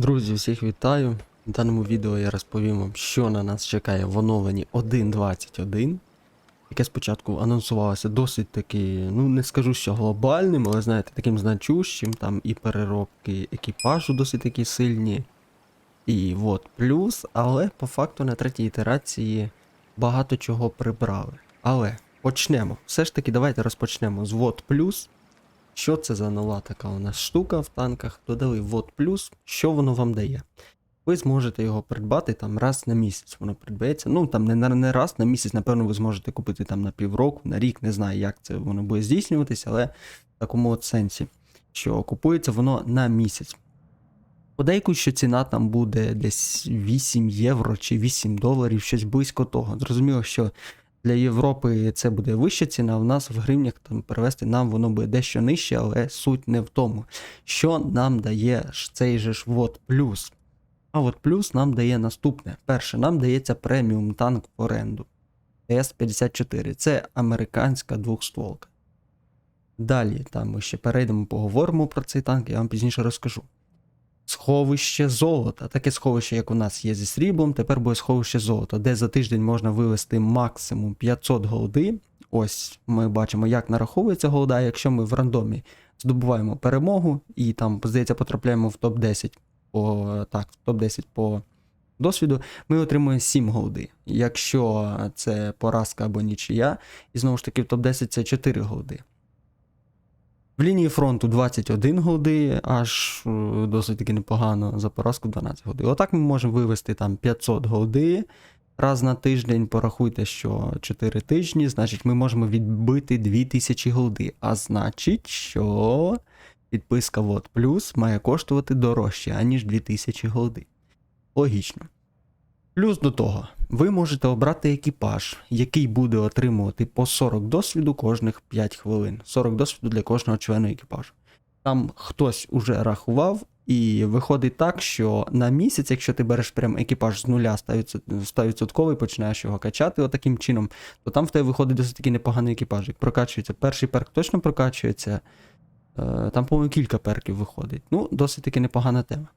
Друзі, всіх вітаю. В даному відео я розповім вам, що на нас чекає в оновленні 1.21, яке спочатку анонсувалося досить таки, ну не скажу, що глобальним, але знаєте, таким значущим, там і переробки екіпажу досить такі сильні. І от плюс, але по факту на третій ітерації багато чого прибрали. Але почнемо. Все ж таки, давайте розпочнемо з вот плюс. Що це за нова така у нас штука в танках? Додали вот плюс, що воно вам дає? Ви зможете його придбати там раз на місяць. Воно придбається. Ну там не, не раз на місяць, напевно, ви зможете купити там на півроку, на рік, не знаю, як це воно буде здійснюватися, але в такому от сенсі, що купується воно на місяць. Подейку, що ціна там буде десь 8 євро чи 8 доларів, щось близько того. Зрозуміло, що для Європи це буде вища ціна, в нас в гривнях там перевести нам воно буде дещо нижче, але суть не в тому. Що нам дає цей же ж вот плюс? А от плюс нам дає наступне. Перше, нам дається преміум танк в оренду. С-54. Це американська двохстволка. Далі там ми ще перейдемо, поговоримо про цей танк, я вам пізніше розкажу. Сховище золота. Таке сховище, як у нас є зі сріблом, тепер буде сховище золота, де за тиждень можна вивести максимум 500 голди. Ось ми бачимо, як нараховується голда. Якщо ми в рандомі здобуваємо перемогу і там, здається, потрапляємо в топ-10 по так, в топ-10 по досвіду, ми отримуємо 7 голди. Якщо це поразка або нічия, і знову ж таки в топ-10 це 4 голди. В лінії фронту 21 голди, аж е, досить таки непогано за поразку 12 голди. Отак ми можемо вивести там 500 голди раз на тиждень. Порахуйте, що 4 тижні, значить, ми можемо відбити 2000 голди. А значить, що підписка вот плюс має коштувати дорожче, аніж 2000 голди. Логічно. Плюс до того, ви можете обрати екіпаж, який буде отримувати по 40 досвіду кожних 5 хвилин. 40 досвіду для кожного члена екіпажу. Там хтось уже рахував, і виходить так, що на місяць, якщо ти береш прям екіпаж з нуля 100% і починаєш його качати отаким чином, то там в тебе виходить досить таки непоганий екіпаж. Як прокачується, перший перк точно прокачується. Е, Там, по-моєму, кілька перків виходить. Ну, досить таки непогана тема.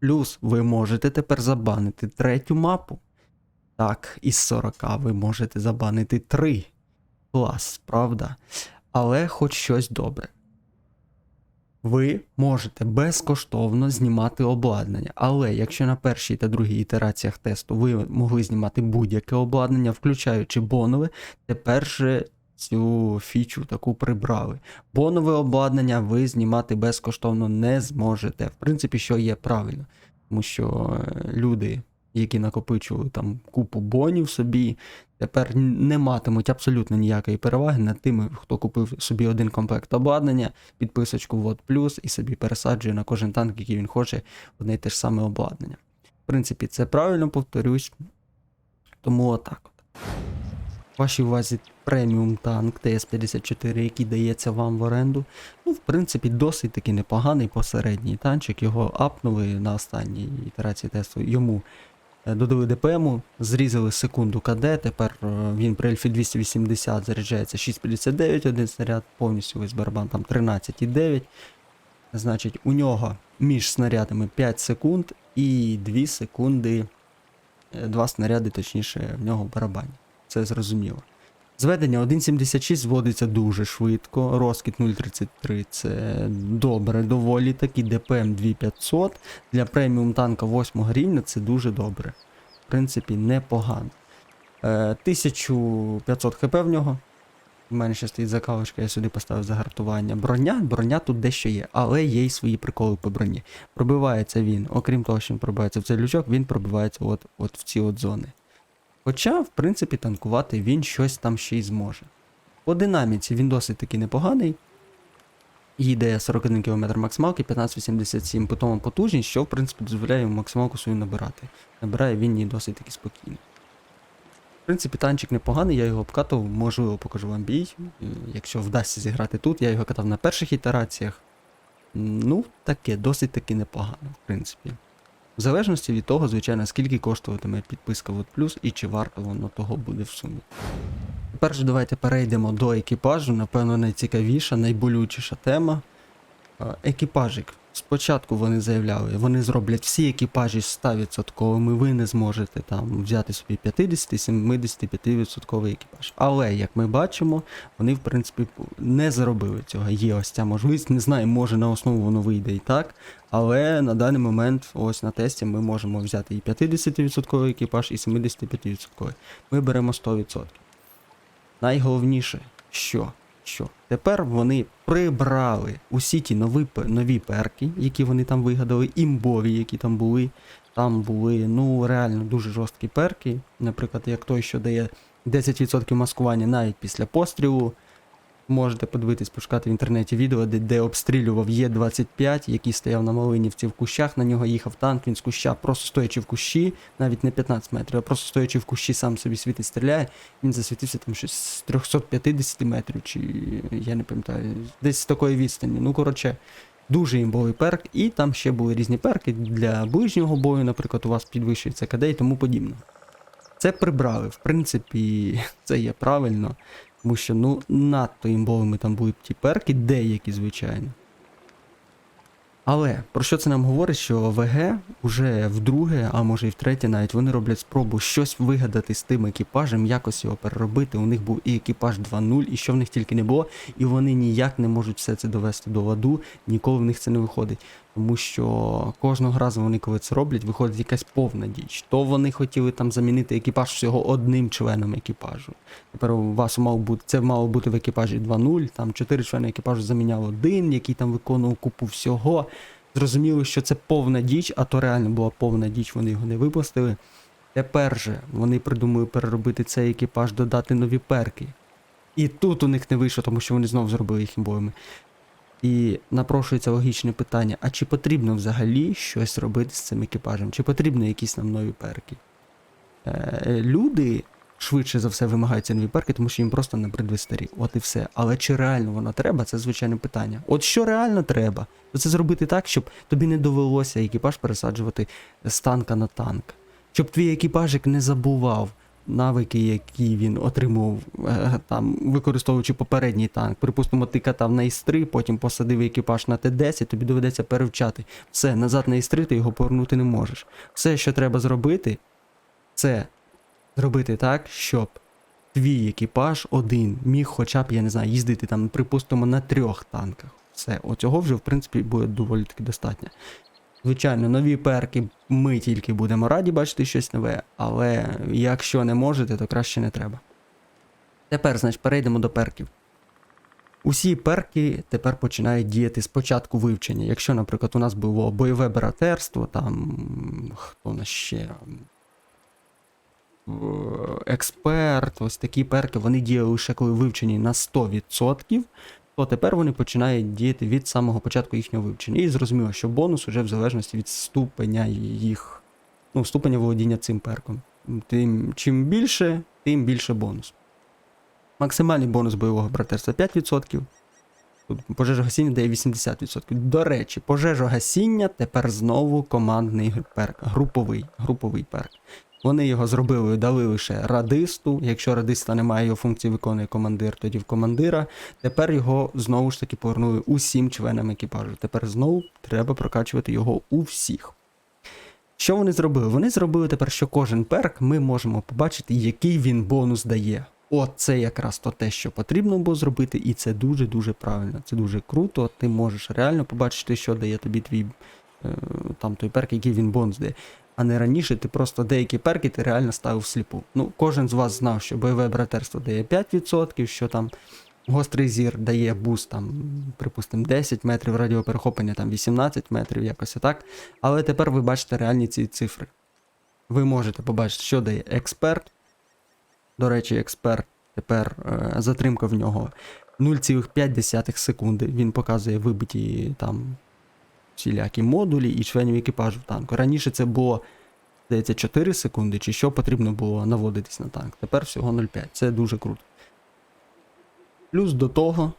Плюс ви можете тепер забанити третю мапу. Так, із 40 ви можете забанити 3. Клас, правда? Але хоч щось добре. Ви можете безкоштовно знімати обладнання. Але якщо на першій та другій ітераціях тесту ви могли знімати будь-яке обладнання, включаючи бонове, тепер же цю фічу таку прибрали. Бонове обладнання ви знімати безкоштовно не зможете. В принципі, що є правильно. Тому що е, люди, які накопичували там купу бонів собі, тепер не матимуть абсолютно ніякої переваги над тими, хто купив собі один комплект обладнання, підписочку вот плюс і собі пересаджує на кожен танк, який він хоче, одне й те ж саме обладнання. В принципі, це правильно повторюсь. Тому отак от. Вашій увазі преміум танк ТС-54, який дається вам в оренду. Ну, в принципі, досить таки непоганий посередній танчик. Його апнули на останній ітерації тесту. Йому додали ДПМу, зрізали секунду КД. Тепер е, він при Ельфі 280 заряджається 6,59 один снаряд, повністю весь барабан там 13,9. Значить, у нього між снарядами 5 секунд і 2 секунди, 2 снаряди, точніше, в нього в барабані. Це зрозуміло. Зведення 1.76 зводиться дуже швидко. Розкіт 0.33 це добре, доволі таки. ДПМ 2500 для преміум танка 8 рівня це дуже добре. В принципі, непогано. Е, 1500 хп в нього. У мене ще стоїть закалочка, я сюди поставив загартування. Броня, броня тут дещо є, але є й свої приколи по броні. Пробивається він, окрім того, що він пробивається в цей лючок, він пробивається от, от в ці от зони. Хоча, в принципі, танкувати він щось там ще й зможе. По динаміці він досить таки непоганий. Їде 41 км максималки, 1587 по тому потужність, що в принципі дозволяє йому максималку свою набирати. Набирає він її досить таки спокійно. В принципі, танчик непоганий, я його обкатував, можливо, покажу вам бій. Е, Якщо вдасться зіграти тут, я його катав на перших ітераціях. Ну, таке, досить таки непогано, в принципі. В залежності від того, звичайно, скільки коштуватиме підписка Вот Плюс і чи варто воно того буде в сумі. Тепер же давайте перейдемо до екіпажу. Напевно, найцікавіша, найболючіша тема. Е, Екіпажик. Спочатку вони заявляли, вони зроблять всі екіпажі 100%, ви не зможете там взяти собі 50-75% екіпаж. Але, як ми бачимо, вони в принципі не зробили цього. Є ось ця можливість. Не знаю, може на основу воно вийде і так. Але на даний момент, ось на тесті, ми можемо взяти і 50% екіпаж, і 75%. Ми беремо 100%. Найголовніше, що? Що тепер вони прибрали усі ті нові, нові перки, які вони там вигадали, імбові, які там були. Там були ну реально дуже жорсткі перки. Наприклад, як той, що дає 10% маскування навіть після пострілу. Можете подивитись, пошукати в інтернеті відео, де, де обстрілював Є-25, який стояв на Малинівці в кущах, на нього їхав танк, він з куща, просто стоячи в кущі, навіть не 15 метрів, а просто стоячи в кущі, сам собі світить, стріляє. Він засвітився там щось з 350 метрів, чи я не пам'ятаю, десь з такої відстані. Ну, коротше, дуже імбовий перк, і там ще були різні перки для ближнього бою, наприклад, у вас підвищується КД і тому подібне. Це прибрали. В принципі, це є правильно. Тому що, ну, надто імбовими там були б ті перки, деякі, звичайно. Але про що це нам говорить, що ВГ уже вдруге, а може і втретє навіть, вони роблять спробу щось вигадати з тим екіпажем, якось його переробити. У них був і екіпаж 2.0, і що в них тільки не було, і вони ніяк не можуть все це довести до ладу, ніколи в них це не виходить. Тому що кожного разу вони, коли це роблять, виходить якась повна діч. То вони хотіли там замінити екіпаж всього одним членом екіпажу. Тепер у вас мав бути це мало бути в екіпажі 2.0, там чотири члени екіпажу заміняв один, який там виконував купу всього. Зрозуміли, що це повна діч, а то реально була повна діч, вони його не випустили. Тепер же вони придумали переробити цей екіпаж, додати нові перки. І тут у них не вийшло, тому що вони знову зробили їх імбовими. І напрошується логічне питання: а чи потрібно взагалі щось робити з цим екіпажем? Чи потрібні якісь нам нові перки? Е, люди швидше за все вимагають ці нові перки, тому що їм просто набридли старі. От і все. Але чи реально воно треба, це звичайне питання. От що реально треба, то це зробити так, щоб тобі не довелося екіпаж пересаджувати з танка на танк. Щоб твій екіпажик не забував навики, які він отримав, е, там, використовуючи попередній танк. Припустимо, ти катав на Іс-3, потім посадив екіпаж на Т-10, тобі доведеться перевчати. Все, назад на Іс-3 ти його повернути не можеш. Все, що треба зробити, це зробити так, щоб твій екіпаж один міг хоча б, я не знаю, їздити там, припустимо, на трьох танках. Все, оцього вже, в принципі, буде доволі таки достатньо. Звичайно, нові перки ми тільки будемо раді бачити щось нове, але якщо не можете, то краще не треба. Тепер, значить, перейдемо до перків. Усі перки тепер починають діяти з початку вивчення. Якщо, наприклад, у нас було бойове братерство, там хто у нас ще. Е, Експерт, ось такі перки, вони діяли лише коли вивчені на 100%, то тепер вони починають діяти від самого початку їхнього вивчення. І зрозуміло, що бонус уже в залежності від ступеня їх, ну, ступеня володіння цим перком. Тим чим більше, тим більше бонус. Максимальний бонус бойового братерства 5%. Тут пожежогасіння дає 80%. До речі, пожежогасіння тепер знову командний перк, груповий, груповий перк. Вони його зробили, дали лише радисту. Якщо радиста немає, його функції виконує командир, тоді в командира. Тепер його знову ж таки повернули усім членам екіпажу. Тепер знову треба прокачувати його у всіх. Що вони зробили? Вони зробили тепер, що кожен перк ми можемо побачити, який він бонус дає. От це якраз то те, що потрібно було зробити, і це дуже-дуже правильно. Це дуже круто. Ти можеш реально побачити, що дає тобі твій е, там той перк, який він бонус дає. А не раніше ти просто деякі перки ти реально ставив сліпу. Ну, кожен з вас знав, що бойове братерство дає 5%, що там гострий зір дає буст, там, припустимо, 10 метрів радіоперехоплення, там 18 метрів, якось так. Але тепер ви бачите реальні ці цифри. Ви можете побачити, що дає експерт. До речі, експерт тепер е, затримка в нього 0,5 секунди. Він показує вибиті там всілякі модулі і членів екіпажу танку. Раніше це було, здається, 4 секунди, чи що потрібно було наводитись на танк. Тепер всього 0,5. Це дуже круто. Плюс до того,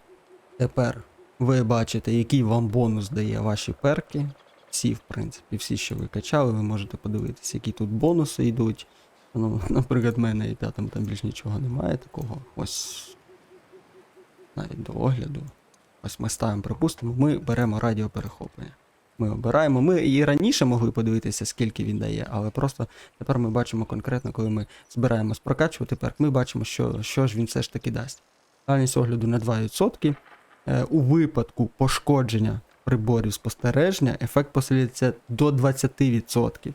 тепер ви бачите, який вам бонус дає ваші перки. Всі, в принципі, всі, що ви качали, ви можете подивитися, які тут бонуси йдуть. Ну, наприклад, в мене і п'ятому там більш нічого немає такого. Ось навіть до огляду. Ось ми ставимо, припустимо, ми беремо радіоперехоплення. Ми обираємо. Ми і раніше могли подивитися, скільки він дає, але просто тепер ми бачимо конкретно, коли ми збираємось прокачувати перк, ми бачимо, що, що ж він все ж таки дасть. Дальність огляду на 2%. Е, у випадку пошкодження приборів спостереження ефект посилюється до 20%.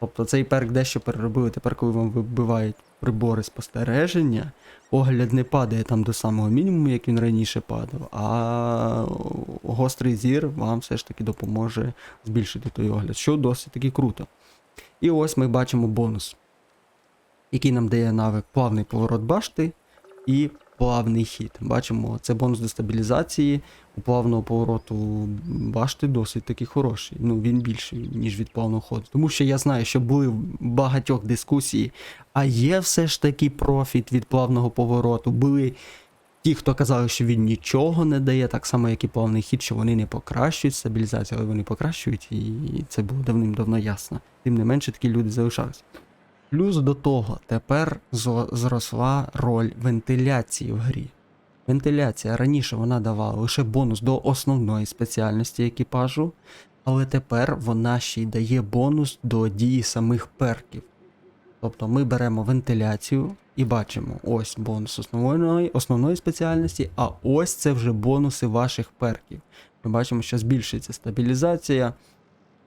Тобто цей перк дещо переробили. Тепер, коли вам вибивають прибори спостереження, огляд не падає там до самого мінімуму, як він раніше падав, а гострий зір вам все ж таки допоможе збільшити той огляд, що досить таки круто. І ось ми бачимо бонус, який нам дає навик плавний поворот башти і плавний хід. Бачимо, це бонус до стабілізації. У плавного повороту башти досить таки хороший. Ну, він більший, ніж від плавного ходу. Тому що я знаю, що були багатьох дискусій, а є все ж таки профіт від плавного повороту. Були ті, хто казали, що він нічого не дає, так само, як і плавний хід, що вони не покращують стабілізацію, але вони покращують, і це було давним-давно ясно. Тим не менше, такі люди залишалися. Плюс до того, тепер зросла роль вентиляції в грі. Вентиляція раніше вона давала лише бонус до основної спеціальності екіпажу, але тепер вона ще й дає бонус до дії самих перків. Тобто ми беремо вентиляцію і бачимо ось бонус основної, основної спеціальності, а ось це вже бонуси ваших перків. Ми бачимо, що збільшується стабілізація,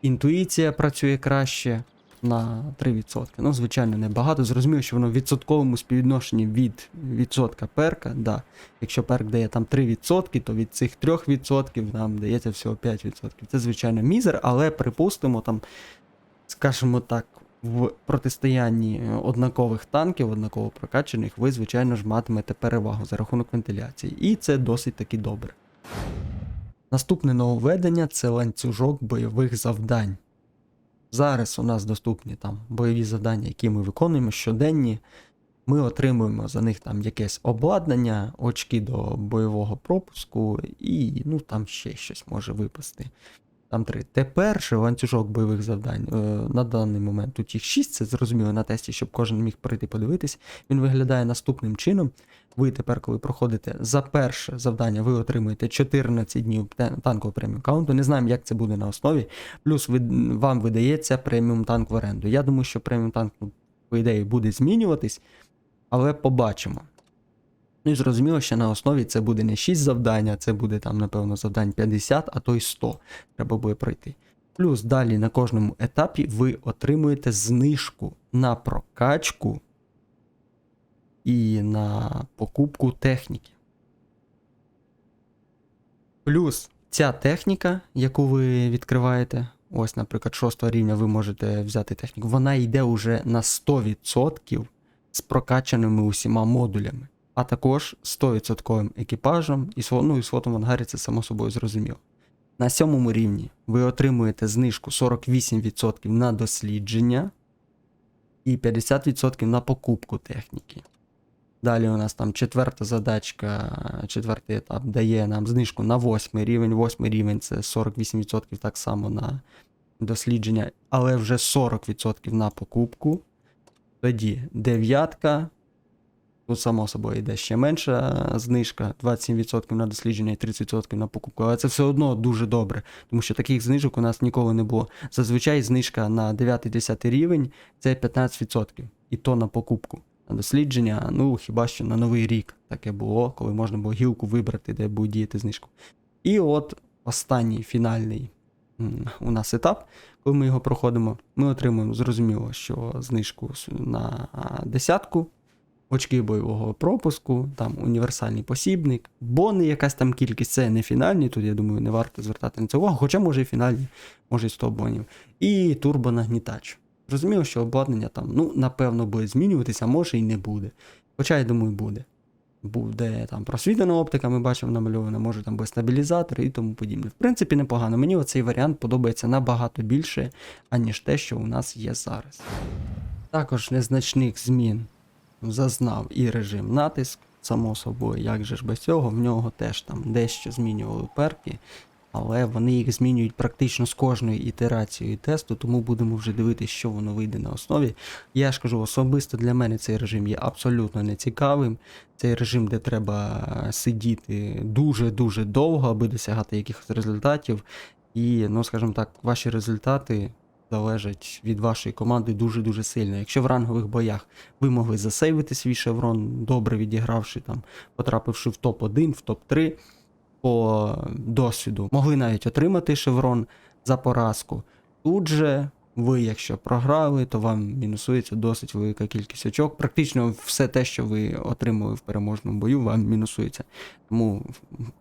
інтуїція працює краще на 3%. Ну, звичайно, небагато. Зрозуміло, що воно в відсотковому співвідношенні від відсотка перка. Да. Якщо перк дає там 3%, то від цих 3% нам дається всього 5%. Це, звичайно, мізер, але припустимо, там, скажімо так, в протистоянні однакових танків, однаково прокачаних, ви, звичайно ж, матимете перевагу за рахунок вентиляції. І це досить таки добре. Наступне нововведення це ланцюжок бойових завдань. Зараз у нас доступні там бойові завдання, які ми виконуємо щоденні. Ми отримуємо за них там якесь обладнання, очки до бойового пропуску, і ну там ще щось може випасти. Там три. Тепер же ланцюжок бойових завдань е, на даний момент тут їх 6, це зрозуміло на тесті, щоб кожен міг прийти подивитись. Він виглядає наступним чином. Ви тепер, коли проходите за перше завдання, ви отримуєте 14 днів танкового преміум каунту. Не знаємо, як це буде на основі. Плюс ви, вам видається преміум танк в оренду. Я думаю, що преміум танк, по ідеї, буде змінюватись, але побачимо. Ну і зрозуміло, що на основі це буде не 6 завдань, а це буде там, напевно, завдань 50, а то й 100 треба буде пройти. Плюс далі на кожному етапі ви отримуєте знижку на прокачку і на покупку техніки. Плюс ця техніка, яку ви відкриваєте, ось, наприклад, 6 рівня ви можете взяти техніку, вона йде уже на 100% з прокачаними усіма модулями, а також 100% екіпажем і ну, і слотом в ангарі це само собою зрозуміло. На сьомому рівні ви отримуєте знижку 48% на дослідження і 50% на покупку техніки. Далі у нас там четверта задачка, четвертий етап дає нам знижку на восьмий рівень. Восьмий рівень це 48% так само на дослідження, але вже 40% на покупку. Тоді дев'ятка. Тут, само собою, йде ще менша знижка, 27% на дослідження і 30% на покупку. Але це все одно дуже добре, тому що таких знижок у нас ніколи не було. Зазвичай знижка на 9-10 рівень це 15%. І то на покупку. На дослідження, ну хіба що на новий рік таке було, коли можна було гілку вибрати, де буде діяти знижку. І от останній фінальний у нас етап, коли ми його проходимо, ми отримуємо зрозуміло, що знижку на десятку, очки бойового пропуску, там універсальний посібник, бони, якась там кількість, це не фінальні, тут я думаю, не варто звертати на це увагу, хоча може і фінальні, може і 100 бонів. І турбонагнітач. Зрозуміло, що обладнання там, ну, напевно, буде змінюватися, а може і не буде. Хоча, я думаю, буде. Буде там просвітлена оптика, ми бачимо намальована, може там буде стабілізатор і тому подібне. В принципі, непогано. Мені оцей варіант подобається набагато більше, аніж те, що у нас є зараз. Також незначних змін зазнав і режим натиск, само собою, як же ж без цього, в нього теж там дещо змінювали перки, але вони їх змінюють практично з кожною ітерацією тесту, тому будемо вже дивитися, що воно вийде на основі. Я ж кажу, особисто для мене цей режим є абсолютно нецікавим. Цей режим, де треба сидіти дуже-дуже довго, аби досягати якихось результатів. І, ну, скажімо так, ваші результати залежать від вашої команди дуже-дуже сильно. Якщо в рангових боях ви могли засейвити свій шеврон, добре відігравши там, потрапивши в топ-1, в топ-3 по досвіду, могли навіть отримати шеврон за поразку. Тут же ви, якщо програли, то вам мінусується досить велика кількість очок. Практично все те, що ви отримали в переможному бою, вам мінусується. Тому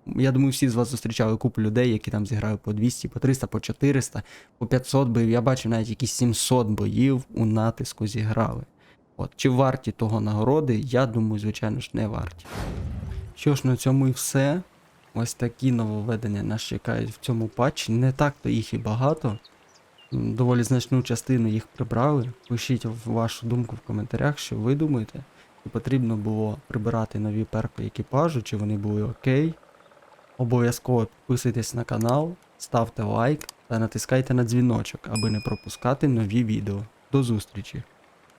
я думаю, всі з вас зустрічали купу людей, які там зіграли по 200, по 300, по 400, по 500 боїв. Я бачив навіть якісь 700 боїв у натиску зіграли. От. Чи варті того нагороди? Я думаю, звичайно ж, не варті. Що ж, на цьому і все. Ось такі нововведення нас чекають в цьому патчі. Не так-то їх і багато. Доволі значну частину їх прибрали. Пишіть вашу думку в коментарях, що ви думаєте. Чи потрібно було прибирати нові перки екіпажу, чи вони були окей. Обов'язково підписуйтесь на канал, ставте лайк та натискайте на дзвіночок, аби не пропускати нові відео. До зустрічі!